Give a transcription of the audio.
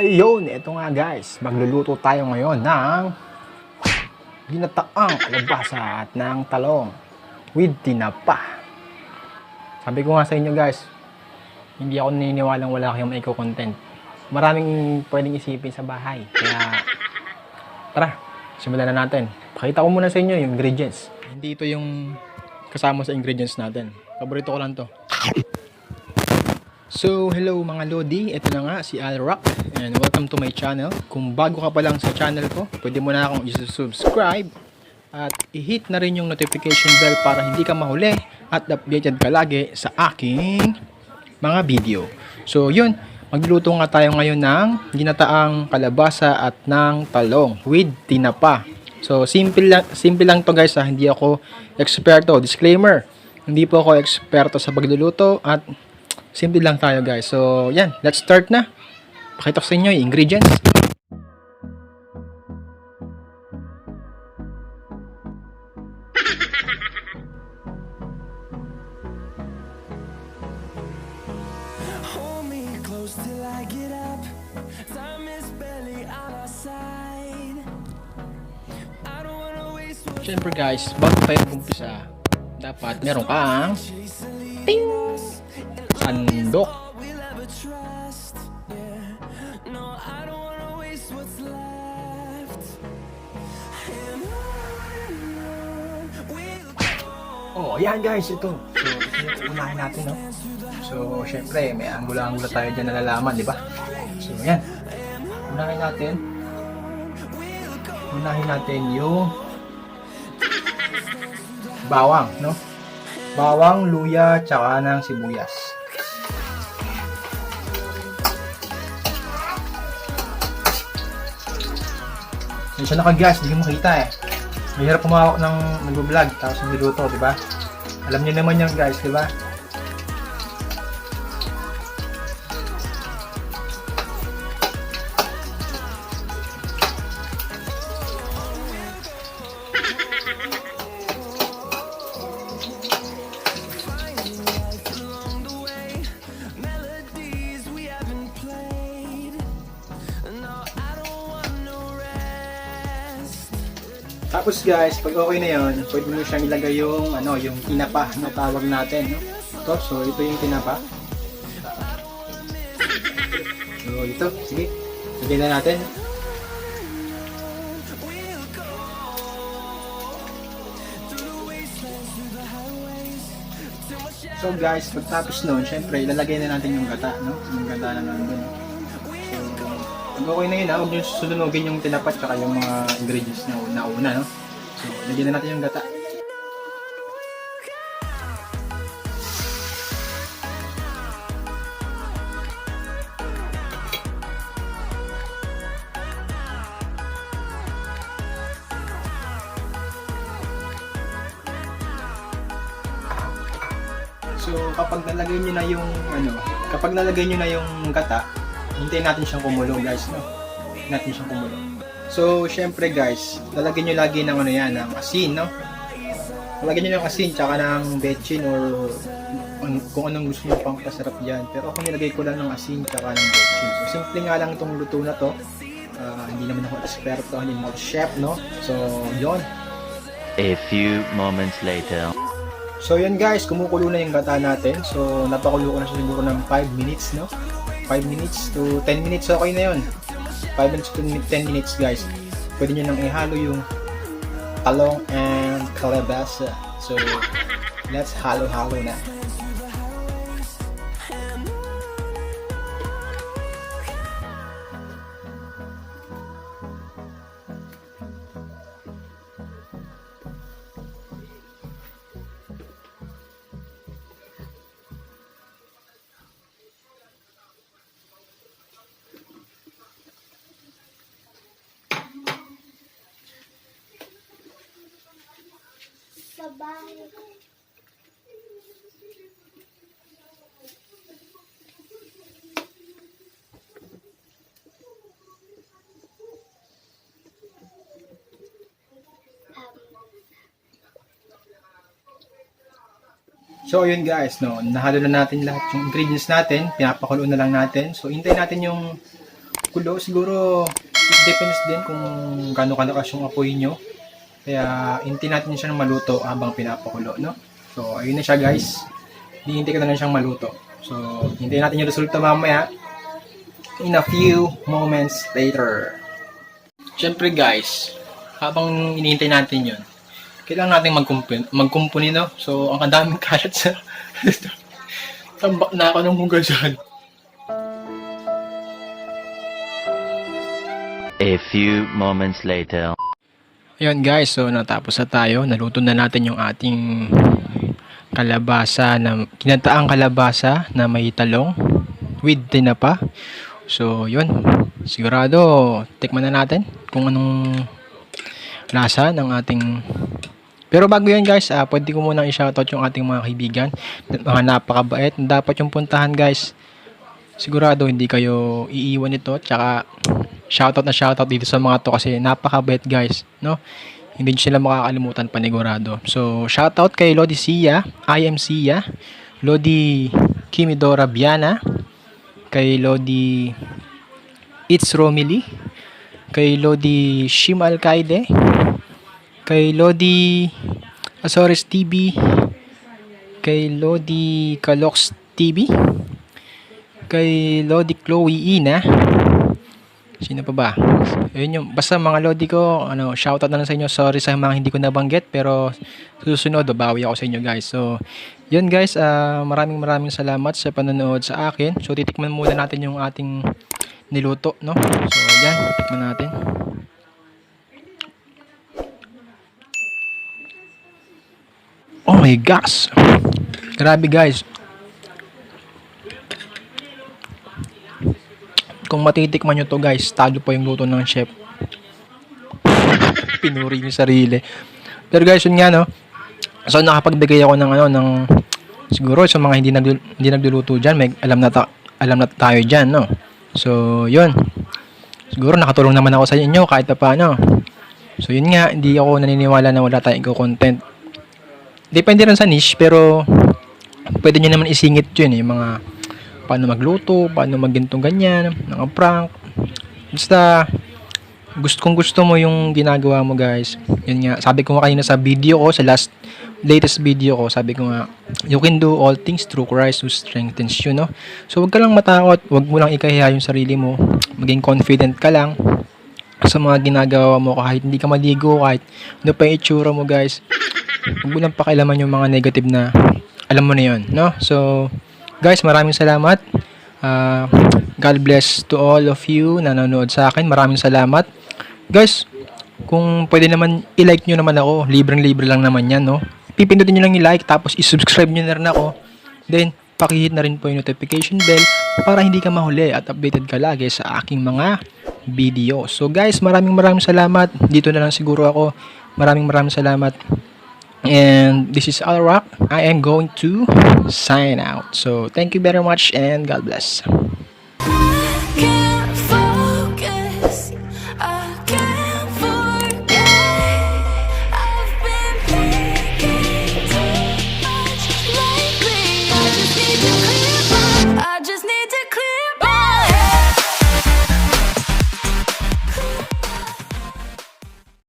Ayun, ito nga guys. Magluluto tayo ngayon ng ginataang kalabasa at ng talong with tinapa. Sabi ko nga sa inyo guys, hindi ako naniniwalang wala kayong maiko content. Maraming pwedeng isipin sa bahay. Kaya, tara, simulan na natin. Pakita ko muna sa inyo yung ingredients. Hindi ito yung kasama sa ingredients natin. Paborito ko lang to. So, hello mga Lodi. Ito na nga si Al Rock and welcome to my channel. Kung bago ka pa lang sa channel ko, pwede mo na akong i-subscribe at i-hit na rin yung notification bell para hindi ka mahuli at updated ka lagi sa aking mga video. So, yun. Magluluto nga tayo ngayon ng ginataang kalabasa at ng talong with tinapa. So, simple lang, simple lang to guys ha. Hindi ako eksperto. Disclaimer. Hindi po ako eksperto sa pagluluto at simple lang tayo guys. So, yan. Let's start na. Pakita ko sa inyo yung ingredients. Get up. Time is barely on our side. I don't wanna waste what's Siyempre guys, bago tayo umpisa, dapat meron kang ting sandok. Oh, ayan guys, ito. So, unahin natin, no? So, syempre, may anggula-anggula tayo dyan na nalaman, di ba? So, ayan. Unahin natin. Unahin natin yung bawang, no? Bawang, luya, tsaka ng sibuyas. Yung siya naka-gas, hindi makita eh. Mahirap kumawak ng nag-vlog tapos niluto, di ba? Alam niyo naman yan guys, di ba? Tapos guys, pag okay na yon, pwede mo siyang ilagay yung ano, yung tinapa na tawag natin, no? Ito, so ito yung tinapa. So ito, sige. Lagyan na natin. So guys, pagtapos nun, syempre, ilalagay na natin yung gata, no? Yung gata na nandun. Okay na yun, ha, huwag nyo sununugin yung tinapat tsaka yung mga ingredients na una no? So, lagyan na natin yung gata. So, kapag nalagay nyo na yung, ano, kapag nalagay nyo na yung gata, hintayin natin siyang kumulo, guys, no? Hintayin natin siyang kumulo. So, syempre, guys, lalagyan nyo lagi ng, ano yan, ng asin, no? Lalagyan nyo ng asin, tsaka ng betchin, or kung anong gusto nyo pang pasarap dyan. Pero ako nilagay ko lang ng asin, tsaka ng betchin. So, simple nga lang itong luto na to. Ah, hindi naman ako eksperto, hindi naman ako chef, no? So, yon A few moments later. So yan guys, kumukulo na yung gata natin. So napakulo ko na siya siguro ng 5 minutes, no? 5 minutes to 10 minutes, okay na yun. 5 minutes to 10 minutes guys. Pwede nyo nang ihalo yung talong and calabasa. So let's halo-halo na. sa bahay. So, yun guys, no, nahalo na natin lahat yung ingredients natin. Pinapakulo na lang natin. So, hintay natin yung kulo. Siguro, it depends din kung gano'ng kalakas yung apoy nyo. Kaya, hintay natin siya ng maluto habang pinapakulo, no? So, ayun na siya guys. Hihintay ka na lang siyang maluto. So, hintayin natin yung resulta mamaya in a few moments later. Siyempre guys, habang inihintay natin yun, kailangan natin magkumpuni, magkumpuni no? So, ang daming kalat sa... Tambak na ako ng hugasan. A few moments later. Ayun guys, so natapos na tayo. Naluto na natin yung ating kalabasa na kinataang kalabasa na may talong with tinapa. So, yun. Sigurado, tikman na natin kung anong lasa ng ating pero bago yan guys, ah, pwede ko munang i-shoutout yung ating mga kaibigan, mga napakabait, dapat yung puntahan guys. Sigurado hindi kayo iiwan ito, tsaka shoutout na shoutout dito sa mga to kasi napakabait guys, no? Hindi sila makakalimutan panigurado. So, shoutout kay Lodi Sia, I am Lodi Kimidora Biana, kay Lodi It's Romily, kay Lodi Shim Alcaide, kay Lodi Azores TV, kay Lodi Calox TV, kay Lodi Chloe Ina, sino pa ba? Ayun yung, basta mga Lodi ko, ano, shoutout na lang sa inyo. Sorry sa mga hindi ko nabanggit, pero susunod, bawi ako sa inyo guys. So, yun guys, ah, maraming maraming salamat sa panonood sa akin. So, titikman muna natin yung ating niluto, no? So, yan, titikman natin. Oh my gosh! Grabe guys. Kung matitikman nyo to guys, talo pa yung luto ng chef. Pinuri yung sarili. Pero guys, yun nga no. So nakapagbigay ako ng ano ng siguro sa mga hindi nag hindi nagluluto diyan, may alam na ta, alam na tayo diyan, no. So, yun. Siguro nakatulong naman ako sa inyo kahit pa paano. So, yun nga, hindi ako naniniwala na wala tayong content depende rin sa niche pero pwede nyo naman isingit yun eh, yung mga paano magluto, paano magintong ganyan, mga prank. Basta gusto kung gusto mo yung ginagawa mo guys. Yun nga, sabi ko nga kanina sa video ko, sa last latest video ko, sabi ko nga, you can do all things through Christ who strengthens you, no? So, wag ka lang matakot, wag mo lang ikahiya yung sarili mo. Maging confident ka lang sa mga ginagawa mo kahit hindi ka maligo, kahit ano pa itsura mo guys. Huwag mo lang pakialaman yung mga negative na alam mo na yun, no? So, guys, maraming salamat. Ah, God bless to all of you na nanonood sa akin. Maraming salamat. Guys, kung pwede naman, i-like nyo naman ako. Libreng-libre lang naman yan, no? Pipindutin nyo lang i-like, tapos i-subscribe nyo na rin ako. Then, pakihit na rin po yung notification bell para hindi ka mahuli at updated ka lagi sa aking mga video. So guys, maraming maraming salamat. Dito na lang siguro ako. Maraming maraming salamat. And this is Al Rock. I am going to sign out. So thank you very much and God bless.